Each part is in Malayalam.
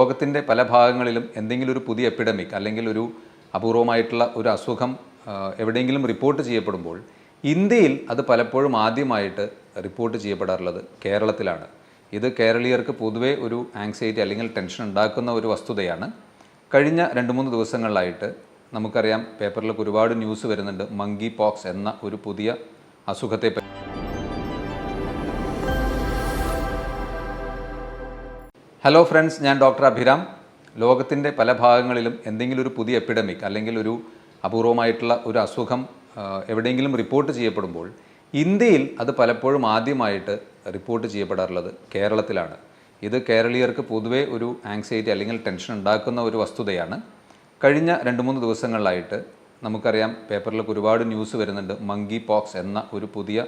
ലോകത്തിന്റെ പല ഭാഗങ്ങളിലും എന്തെങ്കിലും ഒരു പുതിയ എപ്പിഡമിക് അല്ലെങ്കിൽ ഒരു അപൂർവമായിട്ടുള്ള ഒരു അസുഖം എവിടെയെങ്കിലും റിപ്പോർട്ട് ചെയ്യപ്പെടുമ്പോൾ ഇന്ത്യയിൽ അത് പലപ്പോഴും ആദ്യമായിട്ട് റിപ്പോർട്ട് ചെയ്യപ്പെടാറുള്ളത് കേരളത്തിലാണ്. ഇത് കേരളീയർക്ക് പൊതുവേ ഒരു ആങ്സൈറ്റി അല്ലെങ്കിൽ ടെൻഷൻ ഉണ്ടാക്കുന്ന ഒരു വസ്തുതയാണ്. കഴിഞ്ഞ രണ്ട് മൂന്ന് ദിവസങ്ങളിലായിട്ട് നമുക്കറിയാം പേപ്പറിലൊക്കെ ഒരുപാട് ന്യൂസ് വരുന്നുണ്ട് മങ്കി പോക്സ് എന്ന ഒരു പുതിയ അസുഖത്തെ ഹലോ ഫ്രണ്ട്സ് ഞാൻ ഡോക്ടർ അഭിരാം. ലോകത്തിന്റെ പല ഭാഗങ്ങളിലും എന്തെങ്കിലും ഒരു പുതിയ എപ്പിഡമിക് അല്ലെങ്കിൽ ഒരു അപൂർവമായിട്ടുള്ള ഒരു അസുഖം എവിടെയെങ്കിലും റിപ്പോർട്ട് ചെയ്യപ്പെടുമ്പോൾ ഇന്ത്യയിൽ അത് പലപ്പോഴും ആദ്യമായിട്ട് റിപ്പോർട്ട് ചെയ്യപ്പെടാറുള്ളത് കേരളത്തിലാണ്. ഇത് കേരളീയർക്ക് പൊതുവേ ഒരു ആങ്സൈറ്റി അല്ലെങ്കിൽ ടെൻഷൻ ഉണ്ടാക്കുന്ന ഒരു വസ്തുതയാണ്. കഴിഞ്ഞ രണ്ട് മൂന്ന് ദിവസങ്ങളിലായിട്ട് നമുക്കറിയാം പേപ്പറിലൊക്കെ ഒരുപാട് ന്യൂസ് വരുന്നുണ്ട്. മങ്കി പോക്സ് എന്ന ഒരു പുതിയ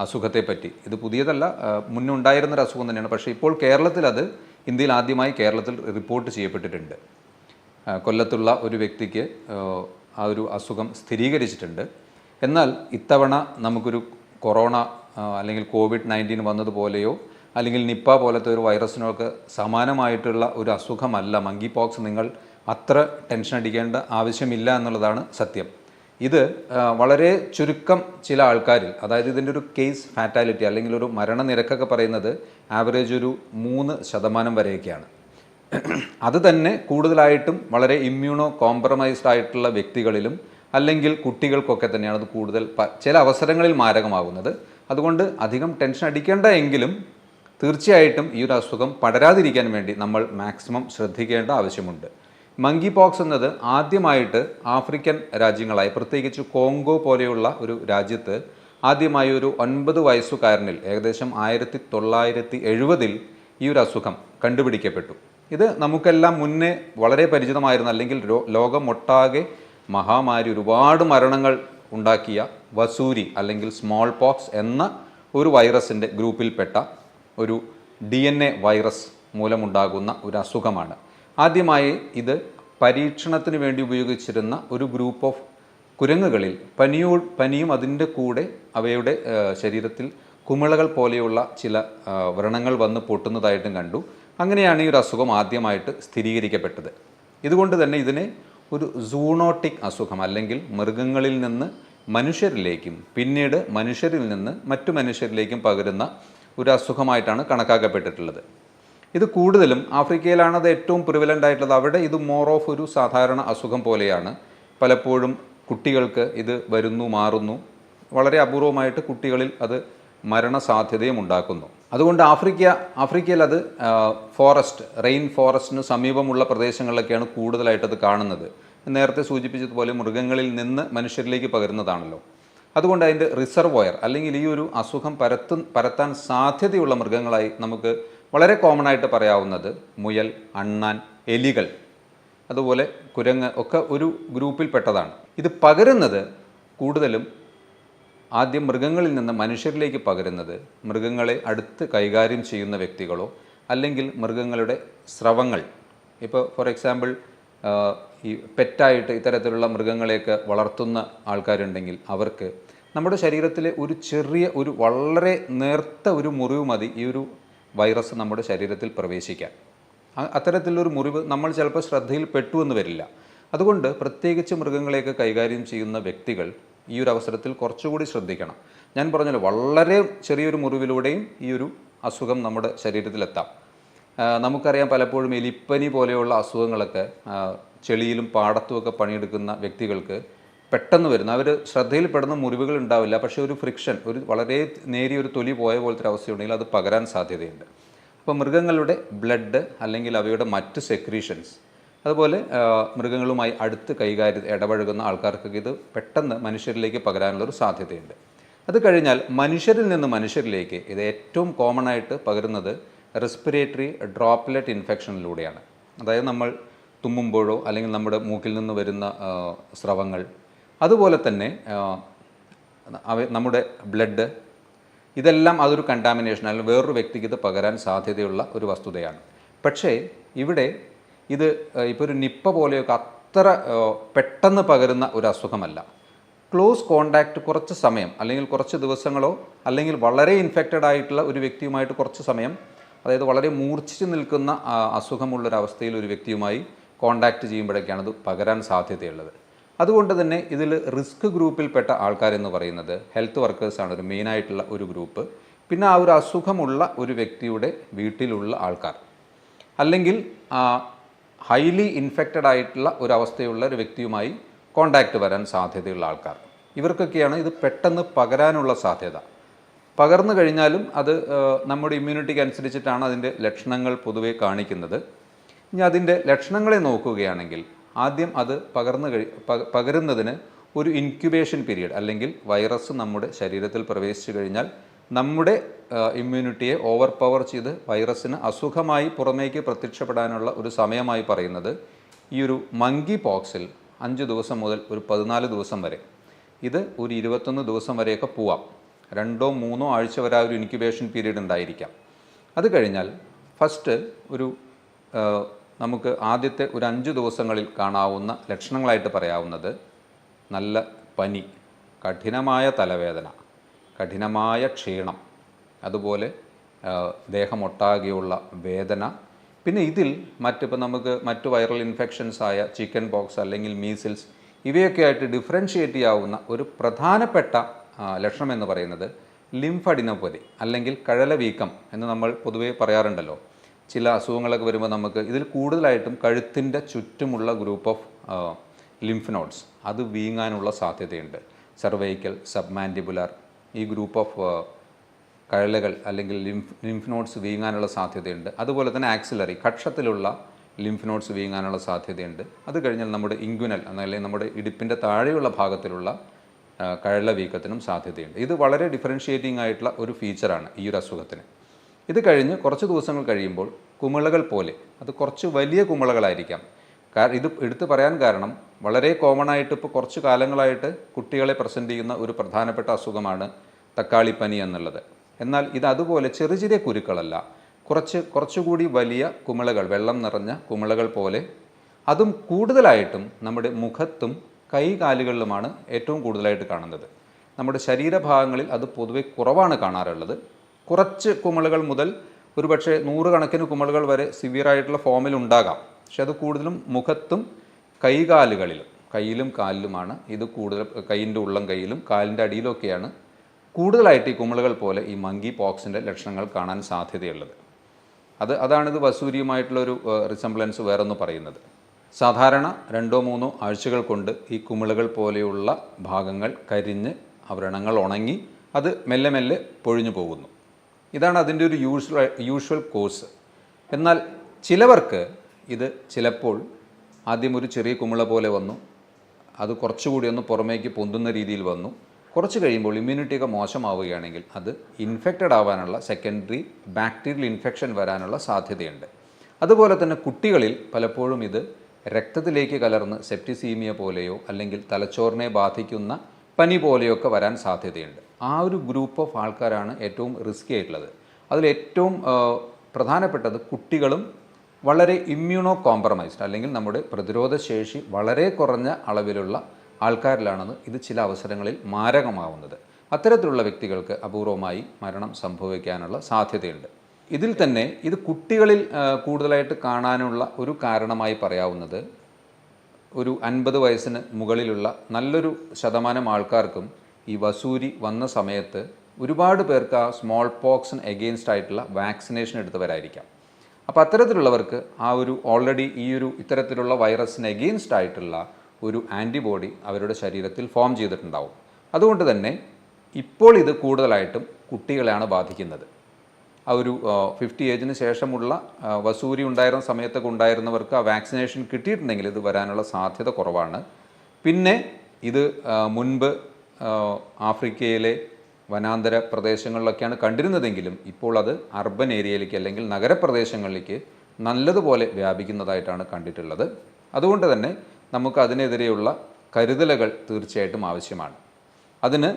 അസുഖത്തെ പറ്റി ഇത് പുതിയതല്ല ആ, മുന്നേ ഉണ്ടായിരുന്ന ഒരു അസുഖം തന്നെയാണ്. പക്ഷേ ഇപ്പോൾ കേരളത്തിൽ അത് ഇന്ത്യയിൽ ആദ്യമായി കേരളത്തിൽ റിപ്പോർട്ട് ചെയ്യപ്പെട്ടിട്ടുണ്ട്. കൊല്ലത്തുള്ള ഒരു വ്യക്തിക്ക് ആ ഒരു അസുഖം സ്ഥിരീകരിച്ചിട്ടുണ്ട്. എന്നാൽ ഇത്തവണ നമുക്കൊരു കൊറോണ അല്ലെങ്കിൽ കോവിഡ് നയന്റീൻ വന്നതുപോലെയോ അല്ലെങ്കിൽ നിപ്പ പോലത്തെ ഒരു വൈറസിനൊക്കെ സമാനമായിട്ടുള്ള ഒരു അസുഖമല്ല. മങ്കി പോക്സ് നിങ്ങൾ അത്ര ടെൻഷൻ അടിക്കേണ്ട ആവശ്യമില്ല എന്നുള്ളതാണ് സത്യം. ഇത് വളരെ ചുരുക്കം ചില ആൾക്കാരിൽ അതായത് ഇതിന്റെ ഒരു കേസ് ഫാറ്റാലിറ്റി അല്ലെങ്കിൽ ഒരു മരണനിരക്കൊക്കെ പറയുന്നത് ആവറേജ് ഒരു മൂന്ന് ശതമാനം വരെയൊക്കെയാണ്. അത് തന്നെ കൂടുതലായിട്ടും വളരെ ഇമ്മ്യൂണോ കോംപ്രമൈസ്ഡ് ആയിട്ടുള്ള വ്യക്തികളിലും അല്ലെങ്കിൽ കുട്ടികൾക്കൊക്കെ തന്നെയാണ് അത് കൂടുതൽ ചില അവസരങ്ങളിൽ മാരകമാകുന്നത്. അതുകൊണ്ട് അധികം ടെൻഷൻ അടിക്കേണ്ട എങ്കിലും തീർച്ചയായിട്ടും ഈ ഒരു അസുഖം പടരാതിരിക്കാൻ വേണ്ടി നമ്മൾ മാക്സിമം ശ്രദ്ധിക്കേണ്ട ആവശ്യമുണ്ട്. മങ്കി പോക്സ് എന്നത് ആദ്യമായിട്ട് ആഫ്രിക്കൻ രാജ്യങ്ങളായി പ്രത്യേകിച്ച് കോങ്കോ പോലെയുള്ള ഒരു രാജ്യത്ത് ആദ്യമായി ഒരു ഒൻപത് വയസ്സുകാരനിൽ ഏകദേശം ആയിരത്തി തൊള്ളായിരത്തി എഴുപതിൽ ഈ ഒരു അസുഖം കണ്ടുപിടിക്കപ്പെട്ടു. ഇത് നമുക്കെല്ലാം മുന്നേ വളരെ പരിചിതമായിരുന്നു. അല്ലെങ്കിൽ ലോകമൊട്ടാകെ മഹാമാരി ഒരുപാട് മരണങ്ങൾ ഉണ്ടാക്കിയ വസൂരി അല്ലെങ്കിൽ സ്മോൾ പോക്സ് എന്ന ഒരു വൈറസിന്റെ ഗ്രൂപ്പിൽപ്പെട്ട ഒരു ഡി എൻ എ വൈറസ് മൂലമുണ്ടാകുന്ന ഒരു അസുഖമാണ്. ആദ്യമായി ഇത് പരീക്ഷണത്തിന് വേണ്ടി ഉപയോഗിച്ചിരുന്ന ഒരു ഗ്രൂപ്പ് ഓഫ് കുരങ്ങുകളിൽ പനിയോ പനിയും അതിന്റെ കൂടെ അവയുടെ ശരീരത്തിൽ കുമിളകൾ പോലെയുള്ള ചില വ്രണങ്ങൾ വന്ന് പൊട്ടുന്നതായിട്ടും കണ്ടു. അങ്ങനെയാണ് ഈ ഒരു അസുഖം ആദ്യമായിട്ട് സ്ഥിരീകരിക്കപ്പെട്ടത്. ഇതുകൊണ്ട് തന്നെ ഇതിനെ ഒരു സൂണോട്ടിക് അസുഖം അല്ലെങ്കിൽ മൃഗങ്ങളിൽ നിന്ന് മനുഷ്യരിലേക്കും പിന്നീട് മനുഷ്യരിൽ നിന്ന് മറ്റു മനുഷ്യരിലേക്കും പകരുന്ന ഒരു അസുഖമായിട്ടാണ് കണക്കാക്കപ്പെട്ടിട്ടുള്ളത്. ഇത് കൂടുതലും ആഫ്രിക്കയിലാണ് അത് ഏറ്റവും പ്രിവലന്റ് ആയിട്ടുള്ളത്. അവിടെ ഇത് മോർ ഓഫ് ഒരു സാധാരണ അസുഖം പോലെയാണ്. പലപ്പോഴും കുട്ടികൾക്ക് ഇത് വരുന്നു മാറുന്നു. വളരെ അപൂർവമായിട്ട് കുട്ടികളിൽ അത് മരണസാധ്യതയും ഉണ്ടാക്കുന്നു. അതുകൊണ്ട് ആഫ്രിക്ക ആഫ്രിക്കയിൽ അത് ഫോറസ്റ്റ് റെയിൻ ഫോറസ്റ്റിന് സമീപമുള്ള പ്രദേശങ്ങളിലൊക്കെയാണ് കൂടുതലായിട്ട് അത് കാണുന്നത്. നേരത്തെ സൂചിപ്പിച്ചതുപോലെ മൃഗങ്ങളിൽ നിന്ന് മനുഷ്യരിലേക്ക് പകരുന്നതാണല്ലോ. അതുകൊണ്ട് അതിന്റെ റിസർവോയർ അല്ലെങ്കിൽ ഈ ഒരു അസുഖം പരത്തു പരത്താൻ സാധ്യതയുള്ള മൃഗങ്ങളായി നമുക്ക് വളരെ കോമൺ ആയിട്ട് പറയാവുന്നത് മുയൽ അണ്ണാൻ എലികൾ അതുപോലെ കുരങ്ങ് ഒക്കെ ഒരു ഗ്രൂപ്പിൽപ്പെട്ടതാണ് ഇത് പകരുന്നത് കൂടുതലും ആദ്യം മൃഗങ്ങളിൽ നിന്ന് മനുഷ്യരിലേക്ക് പകരുന്നത് മൃഗങ്ങളെ അടുത്ത് കൈകാര്യം ചെയ്യുന്ന വ്യക്തികളോ അല്ലെങ്കിൽ മൃഗങ്ങളുടെ സ്രവങ്ങൾ. ഇപ്പോൾ ഫോർ എക്സാമ്പിൾ ഈ പെറ്റായിട്ട് ഇത്തരത്തിലുള്ള മൃഗങ്ങളെയൊക്കെ വളർത്തുന്ന ആൾക്കാരുണ്ടെങ്കിൽ അവർക്ക് നമ്മുടെ ശരീരത്തിലെ ഒരു ചെറിയ ഒരു വളരെ നേർത്ത ഒരു മുറിവ് മതി. ഈ ഒരു വൈറസ് നമ്മുടെ ശരീരത്തിൽ പ്രവേശിക്കാൻ. അത്തരത്തിലൊരു മുറിവ് നമ്മൾ ചിലപ്പോൾ ശ്രദ്ധയിൽ പെട്ടു എന്ന് വരില്ല. അതുകൊണ്ട് പ്രത്യേകിച്ച് മൃഗങ്ങളെയൊക്കെ കൈകാര്യം ചെയ്യുന്ന വ്യക്തികൾ ഈ ഒരു അവസരത്തിൽ കുറച്ചുകൂടി ശ്രദ്ധിക്കണം. ഞാൻ പറഞ്ഞല്ലോ വളരെ ചെറിയൊരു മുറിവിലൂടെയും ഈ ഒരു അസുഖം നമ്മുടെ ശരീരത്തിലെത്താം. നമുക്കറിയാം പലപ്പോഴും എലിപ്പനി പോലെയുള്ള അസുഖങ്ങളൊക്കെ ചെളിയിലും പാടത്തുമൊക്കെ പണിയെടുക്കുന്ന വ്യക്തികൾക്ക് പെട്ടെന്ന് വരുന്ന. അവർ ശ്രദ്ധയിൽപ്പെടുന്ന മുറിവുകൾ ഉണ്ടാവില്ല. പക്ഷേ ഒരു ഫ്രിക്ഷൻ ഒരു വളരെ നേരിയ ഒരു തൊലി പോയ പോലത്തെ ഒരു അവസ്ഥയുണ്ടെങ്കിൽ അത് പകരാൻ സാധ്യതയുണ്ട്. അപ്പോൾ മൃഗങ്ങളുടെ ബ്ലഡ് അല്ലെങ്കിൽ അവയുടെ മറ്റ് സെക്രീഷൻസ് അതുപോലെ മൃഗങ്ങളുമായി അടുത്ത് കൈകാര്യം ഇടപഴകുന്ന ആൾക്കാർക്കൊക്കെ ഇത് പെട്ടെന്ന് മനുഷ്യരിലേക്ക് പകരാനുള്ളൊരു സാധ്യതയുണ്ട്. അത് കഴിഞ്ഞാൽ മനുഷ്യരിൽ നിന്ന് മനുഷ്യരിലേക്ക് ഇത് ഏറ്റവും കോമൺ ആയിട്ട് പകരുന്നത് റെസ്പിറേറ്ററി ഡ്രോപ്ലെറ്റ് ഇൻഫെക്ഷനിലൂടെയാണ് അതായത് നമ്മൾ തുമ്മുമ്പോഴോ അല്ലെങ്കിൽ നമ്മുടെ മൂക്കിൽ നിന്ന് വരുന്ന സ്രവങ്ങൾ അതുപോലെ തന്നെ നമ്മുടെ ബ്ലഡ് ഇതെല്ലാം അതൊരു കണ്ടാമിനേഷൻ അല്ലെങ്കിൽ വേറൊരു വ്യക്തിക്ക് ഇത് പകരാൻ സാധ്യതയുള്ള ഒരു വസ്തുതയാണ്. പക്ഷേ ഇവിടെ ഇത് ഇപ്പോൾ ഒരു നിപ്പ പോലെയൊക്കെ അത്ര പെട്ടെന്ന് പകരുന്ന ഒരു അസുഖമല്ല. ക്ലോസ് കോണ്ടാക്റ്റ് കുറച്ച് സമയം അല്ലെങ്കിൽ കുറച്ച് ദിവസങ്ങളോ അല്ലെങ്കിൽ വളരെ ഇൻഫെക്റ്റഡ് ആയിട്ടുള്ള ഒരു വ്യക്തിയുമായിട്ട് കുറച്ച് സമയം അതായത് വളരെ മൂർച്ഛിച്ച് നിൽക്കുന്ന അസുഖമുള്ളൊരവസ്ഥയിൽ ഒരു വ്യക്തിയുമായി കോണ്ടാക്ട് ചെയ്യുമ്പോഴൊക്കെയാണ് ഇത് പകരാൻ സാധ്യതയുള്ളത്. അതുകൊണ്ട് തന്നെ ഇതിൽ റിസ്ക് ഗ്രൂപ്പിൽപ്പെട്ട ആൾക്കാരെന്ന് പറയുന്നത് ഹെൽത്ത് വർക്കേഴ്സാണ് ഒരു മെയിനായിട്ടുള്ള ഒരു ഗ്രൂപ്പ്. പിന്നെ ആ ഒരു അസുഖമുള്ള ഒരു വ്യക്തിയുടെ വീട്ടിലുള്ള ആൾക്കാർ. അല്ലെങ്കിൽ ഹൈലി ഇൻഫെക്റ്റഡ് ആയിട്ടുള്ള ഒരു അവസ്ഥയുള്ള ഒരു വ്യക്തിയുമായി കോണ്ടാക്റ്റ് വരാൻ സാധ്യതയുള്ള ആൾക്കാർ. ഇവർക്കൊക്കെയാണ് ഇത് പെട്ടെന്ന് പകരാനുള്ള സാധ്യത. പകർന്നു കഴിഞ്ഞാലും അത് നമ്മുടെ ഇമ്മ്യൂണിറ്റിക്ക് അനുസരിച്ചിട്ടാണ് അതിന്റെ ലക്ഷണങ്ങൾ പൊതുവെ കാണിക്കുന്നത്. ഇനി അതിന്റെ ലക്ഷണങ്ങളെ നോക്കുകയാണെങ്കിൽ ആദ്യം അത് പകർന്നു കഴി പകരുന്നതിന് ഒരു ഇൻക്യുബേഷൻ പീരീഡ് അല്ലെങ്കിൽ വൈറസ് നമ്മുടെ ശരീരത്തിൽ പ്രവേശിച്ചു കഴിഞ്ഞാൽ നമ്മുടെ ഇമ്മ്യൂണിറ്റിയെ ഓവർ പവർ ചെയ്ത് വൈറസിന് അസുഖമായി പുറമേക്ക് പ്രത്യക്ഷപ്പെടാനുള്ള ഒരു സമയമായി പറയുന്നത് ഈ ഒരു മങ്കി പോക്സിൽ അഞ്ച് ദിവസം മുതൽ ഒരു പതിനാല് ദിവസം വരെ. ഇത് ഒരു ഇരുപത്തൊന്ന് ദിവസം വരെയൊക്കെ പോവാം. രണ്ടോ മൂന്നോ ആഴ്ച വരെ ആ ഒരു ഇൻക്യുബേഷൻ പീരീഡ് ഉണ്ടായിരിക്കാം. അത് കഴിഞ്ഞാൽ ഫസ്റ്റ് ഒരു നമുക്ക് ആദ്യത്തെ ഒരു അഞ്ച് ദിവസങ്ങളിൽ കാണാവുന്ന ലക്ഷണങ്ങളായിട്ട് പറയാവുന്നത് നല്ല പനി കഠിനമായ തലവേദന കഠിനമായ ക്ഷീണം അതുപോലെ ദേഹമൊട്ടാകെയുള്ള വേദന. പിന്നെ ഇതിൽ മറ്റിപ്പോൾ നമുക്ക് മറ്റു വൈറൽ ഇൻഫെക്ഷൻസ് ആയ ചിക്കൻ പോക്സ് അല്ലെങ്കിൽ മീസിൽസ് ഇവയൊക്കെ ആയിട്ട് ഡിഫറൻഷിയേറ്റ് ചെയ്യാവുന്ന ഒരു പ്രധാനപ്പെട്ട ലക്ഷണം എന്ന് പറയുന്നത് ലിംഫഡിനോപ്പതി അല്ലെങ്കിൽ കഴല വീക്കം എന്ന് നമ്മൾ പൊതുവേ പറയാറുണ്ടല്ലോ. ചില അസുഖങ്ങളൊക്കെ വരുമ്പോൾ നമുക്ക് ഇതിൽ കൂടുതലായിട്ടും കഴുത്തിന്റെ ചുറ്റുമുള്ള ഗ്രൂപ്പ് ഓഫ് ലിംഫ് നോഡ്സ് അത് വീങ്ങാനുള്ള സാധ്യതയുണ്ട്. സർവൈക്കൽ സബ്മാൻഡിബുലർ ഈ ഗ്രൂപ്പ് ഓഫ് കഴലകൾ അല്ലെങ്കിൽ ലിംഫ് ലിംഫ് നോഡ്സ് വീങ്ങാനുള്ള സാധ്യതയുണ്ട്. അതുപോലെ തന്നെ ആക്സിലറി കക്ഷത്തിലുള്ള ലിംഫ് നോഡ്സ് വീങ്ങാനുള്ള സാധ്യതയുണ്ട്. അത് കഴിഞ്ഞാൽ നമ്മുടെ ഇങ്കുനൽ അല്ലെങ്കിൽ നമ്മുടെ ഇടുപ്പിന്റെ താഴെയുള്ള ഭാഗത്തിലുള്ള കഴല വീക്കത്തിനും സാധ്യതയുണ്ട്. ഇത് വളരെ ഡിഫറൻഷ്യേറ്റിംഗ് ആയിട്ടുള്ള ഒരു ഫീച്ചറാണ് ഈ ഒരു അസുഖത്തിന്. ഇത് കഴിഞ്ഞ് കുറച്ച് ദിവസങ്ങൾ കഴിയുമ്പോൾ കുമിളകൾ പോലെ അത് കുറച്ച് വലിയ കുമിളകളായിരിക്കാം. ഇത് എടുത്തു പറയാൻ കാരണം വളരെ കോമൺ ആയിട്ട് ഇപ്പോൾ കുറച്ച് കാലങ്ങളായിട്ട് കുട്ടികളെ പ്രസന്റ് ചെയ്യുന്ന ഒരു പ്രധാനപ്പെട്ട അസുഖമാണ് തക്കാളിപ്പനി എന്നുള്ളത്. എന്നാൽ ഇത് അതുപോലെ ചെറിയ ചെറിയ കുരുക്കളല്ല. കുറച്ച് കുറച്ചുകൂടി വലിയ കുമിളകൾ വെള്ളം നിറഞ്ഞ കുമിളകൾ പോലെ. അതും കൂടുതലായിട്ടും നമ്മുടെ മുഖത്തും കൈകാലുകളിലുമാണ് ഏറ്റവും കൂടുതലായിട്ട് കാണുന്നത്. നമ്മുടെ ശരീരഭാഗങ്ങളിൽ അത് പൊതുവെ കുറവാണ് കാണാറുള്ളത്. കുറച്ച് കുമിളുകൾ മുതൽ ഒരുപക്ഷെ നൂറുകണക്കിന് കുമിളുകൾ വരെ സിവിയറായിട്ടുള്ള ഫോമിൽ ഉണ്ടാകാം. പക്ഷെ അത് കൂടുതലും മുഖത്തും കൈകാലുകളിലും കയ്യിലും കാലിലുമാണ്. ഇത് കൂടുതൽ കൈയിന്റെ ഉള്ളം കൈയിലും കാലിന്റെ അടിയിലൊക്കെയാണ് കൂടുതലായിട്ട് ഈ കുമിളുകൾ പോലെ ഈ മങ്കി പോക്സിന്റെ ലക്ഷണങ്ങൾ കാണാൻ സാധ്യതയുള്ളത്. അത് അതാണിത് വസൂരിയുമായിട്ടുള്ളൊരു റിസംബ്ലൻസ് വേറൊന്ന് പറയുന്നത്. സാധാരണ രണ്ടോ മൂന്നോ ആഴ്ചകൾ കൊണ്ട് ഈ കുമിളുകൾ പോലെയുള്ള ഭാഗങ്ങൾ കരിഞ്ഞ് അവരണങ്ങൾ ഉണങ്ങി അത് മെല്ലെ മെല്ലെ പൊഴിഞ്ഞു പോകുന്നു. ഇതാണ് അതിന്റെ ഒരു യൂഷ്വൽ യൂഷ്വൽ കോഴ്സ് എന്നാൽ ചിലവർക്ക് ഇത് ചിലപ്പോൾ ആദ്യം ഒരു ചെറിയ കുമിള പോലെ വന്നു. അത് കുറച്ചുകൂടി ഒന്ന് പുറമേക്ക് പൊന്തുന്ന രീതിയിൽ വന്നു. കുറച്ച് കഴിയുമ്പോൾ ഇമ്മ്യൂണിറ്റിയൊക്കെ മോശമാവുകയാണെങ്കിൽ അത് ഇൻഫെക്റ്റഡ് ആവാനുള്ള സെക്കൻഡറി ബാക്ടീരിയൽ ഇൻഫെക്ഷൻ വരാനുള്ള സാധ്യതയുണ്ട്. അതുപോലെ തന്നെ കുട്ടികളിൽ പലപ്പോഴും ഇത് രക്തത്തിലേക്ക് കലർന്ന് സെപ്റ്റിസീമിയ പോലെയോ അല്ലെങ്കിൽ തലച്ചോറിനെ ബാധിക്കുന്ന പനി പോലെയൊക്കെ വരാൻ സാധ്യതയുണ്ട്. ആ ഒരു ഗ്രൂപ്പ് ഓഫ് ആൾക്കാരാണ് ഏറ്റവും റിസ്കി ആയിട്ടുള്ളത്. അതിൽ ഏറ്റവും പ്രധാനപ്പെട്ടത് കുട്ടികളും വളരെ ഇമ്മ്യൂണോ കോംപ്രമൈസ്ഡ് അല്ലെങ്കിൽ നമ്മുടെ പ്രതിരോധ ശേഷി വളരെ കുറഞ്ഞ അളവിലുള്ള ആൾക്കാരിലാണെന്ന് ഇത് ചില അവസരങ്ങളിൽ മാരകമാവുന്നത്. അത്തരത്തിലുള്ള വ്യക്തികൾക്ക് അപൂർവമായി മരണം സംഭവിക്കാനുള്ള സാധ്യതയുണ്ട്. ഇതിൽ തന്നെ ഇത് കുട്ടികളിൽ കൂടുതലായിട്ട് കാണാനുള്ള ഒരു കാരണമായി പറയാവുന്നത് ഒരു അൻപത് വയസ്സിന് മുകളിലുള്ള നല്ലൊരു ശതമാനം ആൾക്കാർക്കും ഈ വസൂരി വന്ന സമയത്ത് ഒരുപാട് പേർക്ക് ആ സ്മോൾ പോക്സിന് എഗെയിൻസ്റ്റ് ആയിട്ടുള്ള വാക്സിനേഷൻ എടുത്തവരായിരിക്കാം. അപ്പോൾ അത്തരത്തിലുള്ളവർക്ക് ആ ഒരു ഓൾറെഡി ഈ ഒരു ഇത്തരത്തിലുള്ള വൈറസിന് എഗെയിൻസ്റ്റ് ആയിട്ടുള്ള ഒരു ആന്റിബോഡി അവരുടെ ശരീരത്തിൽ ഫോം ചെയ്തിട്ടുണ്ടാവും. അതുകൊണ്ട് തന്നെ ഇപ്പോൾ ഇത് കൂടുതലായിട്ടും കുട്ടികളെയാണ് ബാധിക്കുന്നത്. ആ ഒരു ഫിഫ്റ്റി ഏജിന് ശേഷമുള്ള വസൂരി ഉണ്ടായിരുന്ന സമയത്തൊക്കെ ഉണ്ടായിരുന്നവർക്ക് ആ വാക്സിനേഷൻ കിട്ടിയിട്ടുണ്ടെങ്കിൽ ഇത് വരാനുള്ള സാധ്യത കുറവാണ്. പിന്നെ ഇത് മുൻപ് ആഫ്രിക്കയിലെ വനാന്തര പ്രദേശങ്ങളിലൊക്കെയാണ് കണ്ടിരുന്നതെങ്കിലും ഇപ്പോൾ അത് അർബൻ ഏരിയയിലേക്ക് അല്ലെങ്കിൽ നഗരപ്രദേശങ്ങളിലേക്ക് നല്ലതുപോലെ വ്യാപിക്കുന്നതായിട്ടാണ് കണ്ടിട്ടുള്ളത്. അതുകൊണ്ട് തന്നെ നമുക്ക് അതിനെതിരെയുള്ള കരുതലുകൾ തീർച്ചയായിട്ടും ആവശ്യമാണ്. അതിന്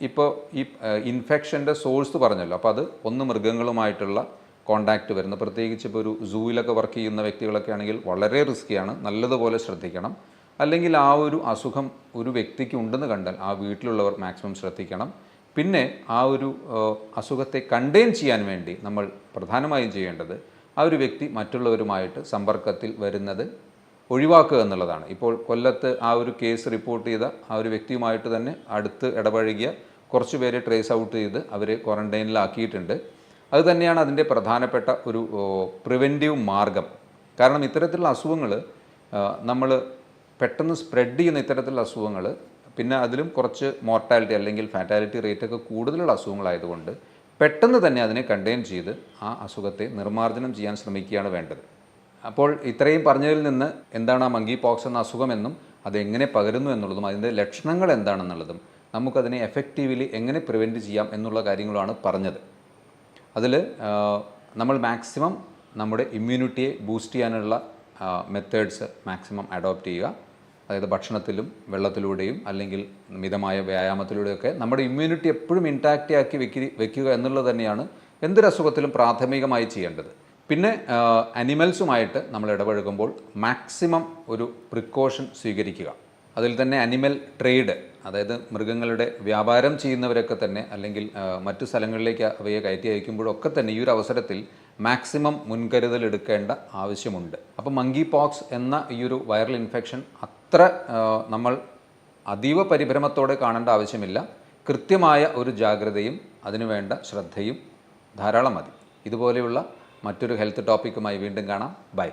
ഇപ്പോൾ ഈ ഇൻഫെക്ഷന്റെ സോഴ്സ് പറഞ്ഞല്ലോ. അപ്പോൾ അത് ഒന്ന് മൃഗങ്ങളുമായിട്ടുള്ള കോണ്ടാക്റ്റ് വരുന്നു. പ്രത്യേകിച്ച് ഇപ്പോൾ ഒരു സൂവിലൊക്കെ വർക്ക് ചെയ്യുന്ന വ്യക്തികളൊക്കെ ആണെങ്കിൽ വളരെ റിസ്ക്കിയാണ് നല്ലതുപോലെ ശ്രദ്ധിക്കണം. അല്ലെങ്കിൽ ആ ഒരു അസുഖം ഒരു വ്യക്തിക്ക് ഉണ്ടെന്ന് കണ്ടാൽ ആ വീട്ടിലുള്ളവർ മാക്സിമം ശ്രദ്ധിക്കണം. പിന്നെ ആ ഒരു അസുഖത്തെ കണ്ടെയ്ൻ ചെയ്യാൻ വേണ്ടി നമ്മൾ പ്രധാനമായും ചെയ്യേണ്ടത് ആ ഒരു വ്യക്തി മറ്റുള്ളവരുമായിട്ട് സമ്പർക്കത്തിൽ വരുന്നത് ഒഴിവാക്കുക എന്നുള്ളതാണ്. ഇപ്പോൾ കൊല്ലത്ത് ആ ഒരു കേസ് റിപ്പോർട്ട് ചെയ്ത ആ ഒരു വ്യക്തിയുമായിട്ട് തന്നെ അടുത്ത് ഇടപഴകിയ കുറച്ച് പേരെ ട്രേസ് ഔട്ട് ചെയ്ത് അവരെ ക്വാറന്റൈനിലാക്കിയിട്ടുണ്ട് അത് തന്നെയാണ് അതിന്റെ പ്രധാനപ്പെട്ട ഒരു പ്രിവെന്റീവ് മാർഗം. കാരണം ഇത്തരത്തിലുള്ള അസുഖങ്ങൾ നമ്മൾ പെട്ടെന്ന് സ്പ്രെഡ് ചെയ്യുന്ന ഇത്തരത്തിലുള്ള അസുഖങ്ങൾ പിന്നെ അതിലും കുറച്ച് മോർട്ടാലിറ്റി അല്ലെങ്കിൽ ഫാറ്റാലിറ്റി റേറ്റ് ഒക്കെ കൂടുതലുള്ള അസുഖങ്ങളായതുകൊണ്ട് പെട്ടെന്ന് തന്നെ അതിനെ കണ്ടെയ്ൻ ചെയ്ത് ആ അസുഖത്തെ നിർമ്മാർജനം ചെയ്യാൻ ശ്രമിക്കുകയാണ് വേണ്ടത്. അപ്പോൾ ഇത്രയും പറഞ്ഞതിൽ നിന്ന് എന്താണ് ആ മങ്കി പോക്സ് എന്ന അസുഖമെന്നും അത് എങ്ങനെ പകരുന്നു എന്നുള്ളതും അതിന്റെ ലക്ഷണങ്ങൾ എന്താണെന്നുള്ളതും നമുക്കതിനെ എഫക്റ്റീവ്ലി എങ്ങനെ പ്രിവെന്റ് ചെയ്യാം എന്നുള്ള കാര്യങ്ങളാണ് പറഞ്ഞത്. അതിൽ നമ്മൾ മാക്സിമം നമ്മുടെ ഇമ്മ്യൂണിറ്റിയെ ബൂസ്റ്റ് ചെയ്യാനുള്ള മെത്തേഡ്സ് മാക്സിമം അഡോപ്റ്റ് ചെയ്യുക. അതായത് ഭക്ഷണത്തിലും വെള്ളത്തിലൂടെയും അല്ലെങ്കിൽ മിതമായ വ്യായാമത്തിലൂടെയൊക്കെ നമ്മുടെ ഇമ്മ്യൂണിറ്റി എപ്പോഴും ഇൻടാക്റ്റ് ആക്കി വെക്കി വെക്കുക എന്നുള്ളത് തന്നെയാണ് എന്തൊരു അസുഖത്തിലും പ്രാഥമികമായി ചെയ്യേണ്ടത്. പിന്നെ അനിമൽസുമായിട്ട് നമ്മൾ ഇടപഴകുമ്പോൾ മാക്സിമം ഒരു പ്രിക്കോഷൻ സ്വീകരിക്കുക. അതിൽ തന്നെ അനിമൽ ട്രേഡ് അതായത് മൃഗങ്ങളുടെ വ്യാപാരം ചെയ്യുന്നവരൊക്കെ തന്നെ അല്ലെങ്കിൽ മറ്റു സ്ഥലങ്ങളിലേക്ക് അവയെ കയറ്റി അയക്കുമ്പോഴൊക്കെ തന്നെ ഈ ഒരു അവസരത്തിൽ മാക്സിമം മുൻകരുതൽ എടുക്കേണ്ട ആവശ്യമുണ്ട്. അപ്പോൾ മങ്കി പോക്സ് എന്ന ഈ ഒരു വൈറൽ ഇൻഫെക്ഷൻ അത്ര നമ്മൾ അതീവ പരിഭ്രമത്തോടെ കാണേണ്ട ആവശ്യമില്ല. കൃത്യമായ ഒരു ജാഗ്രതയും അതിനുവേണ്ട ശ്രദ്ധയും ധാരാളം മതി. ഇതുപോലെയുള്ള മറ്റൊരു ഹെൽത്ത് ടോപ്പിക്കുമായി വീണ്ടും കാണാം. ബൈ.